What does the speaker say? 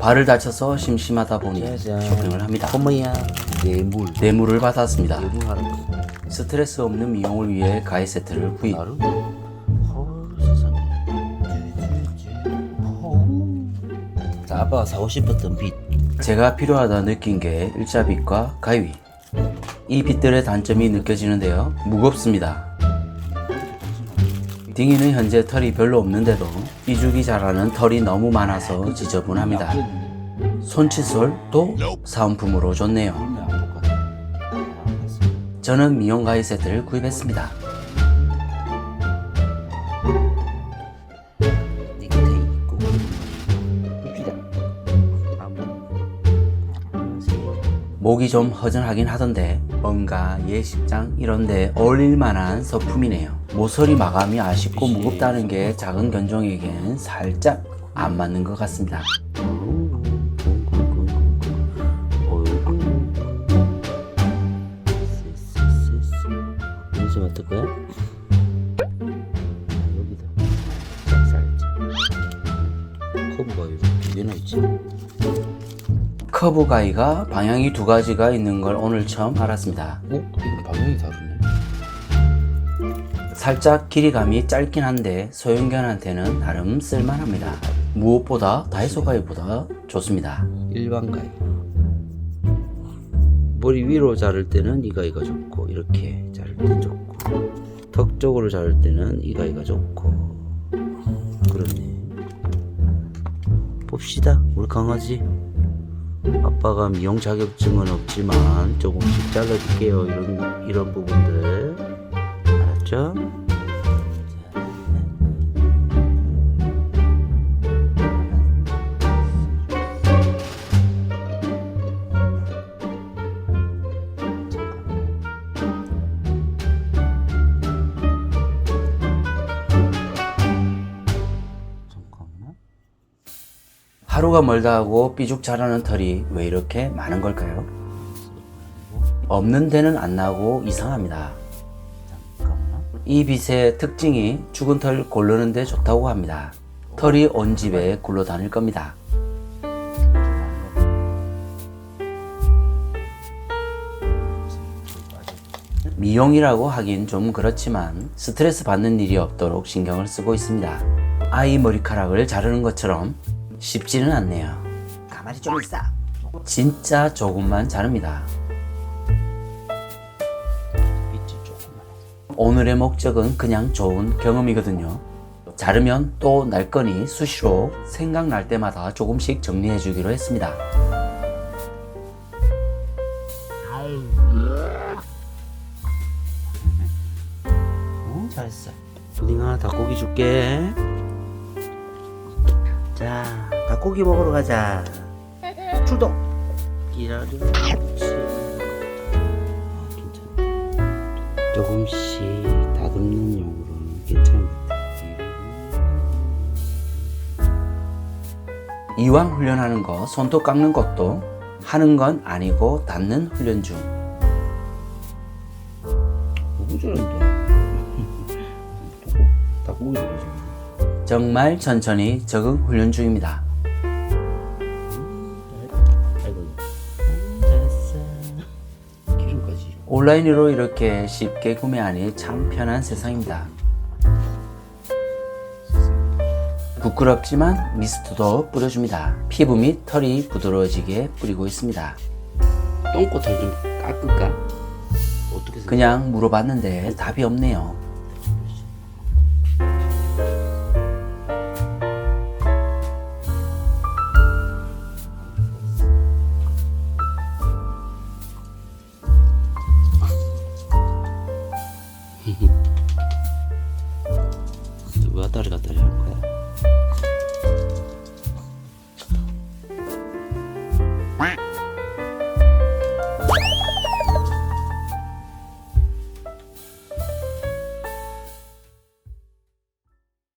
발을 다쳐서 심심하다 보니 짜잔. 쇼핑을 합니다. 어머야 뇌물 뇌물을 받았습니다. 뇌물하는 거 스트레스 없는 미용을 위해 가위 세트를 구입. 세상에. 자 아빠가 사고 싶었던 빛 제가 필요하다 느낀 게 일자빗과 가위. 이 빗들의 단점이 느껴지는데요. 무겁습니다. 딩이는 현재 털이 별로 없는데도 삐죽이 자라는 털이 너무 많아서 지저분합니다. 손칫솔도 사은품으로 줬네요. 알았어. 저는 미용 가위 세트를 구입했습니다. 목이 좀 허전하긴 하던데 뭔가 예식장 이런데 어울릴 만한 서품이네요. 모서리 마감이 아쉽고 무겁다는 게 작은 견종에겐 살짝 안 맞는 것 같습니다. 여기서 맡을 거야? 여기다 살짝 커브가 이렇게 두 개나 있지 커브 가위가 방향이 두 가지가 있는 걸 오늘 처음 알았습니다. 어? 이거 방향이 다르네 살짝 길이감이 짧긴 한데 소형견한테는 나름 쓸만합니다. 무엇보다 다이소 가위보다 좋습니다. 일반 가위 머리 위로 자를 때는 이 가위가 좋고 이렇게 자를 때 좋고 턱 쪽으로 자를 때는 이 가위가 좋고 그렇네 봅시다 우리 강아지 아빠가 미용 자격증은 없지만 조금씩 잘라줄게요 이런 이런 부분들 알았죠? 하루가 멀다 하고 삐죽 자라는 털이 왜 이렇게 많은 걸까요? 없는 데는 안 나고 이상합니다. 이 빛의 특징이 죽은 털 고르는 데 좋다고 합니다. 털이 온 집에 굴러 다닐 겁니다. 미용이라고 하긴 좀 그렇지만 스트레스 받는 일이 없도록 신경을 쓰고 있습니다. 아이 머리카락을 자르는 것처럼 쉽지는 않네요. 가만히 좀 있어 진짜 조금만 자릅니다. 오늘의 목적은 그냥 좋은 경험이거든요. 자르면 또 날 거니 수시로 생각날 때마다 조금씩 정리해 주기로 했습니다. 어, 잘했어. 푸딩아, 닭고기 줄게. 자, 닭고기 먹으러 가자. 출동. 기다려. 그렇지. 아, 괜찮다. 조금씩 다듬는 용으로는 괜찮은 것 같아. 이왕 훈련하는 거 손톱 깎는 것도 하는 건 아니고 닿는 훈련 중. 너무 잘한다. 닭고기 먹으자. 정말 천천히 적응 훈련 중입니다. 온라인으로 이렇게 쉽게 구매하니 참 편한 세상입니다. 부끄럽지만 미스트도 뿌려줍니다. 피부 및 털이 부드러워지게 뿌리고 있습니다. 똥꼬털 좀 깎을까? 어떻게 생각해? 그냥 물어봤는데 답이 없네요. 왜 왔다리 갔다리 하는 거야?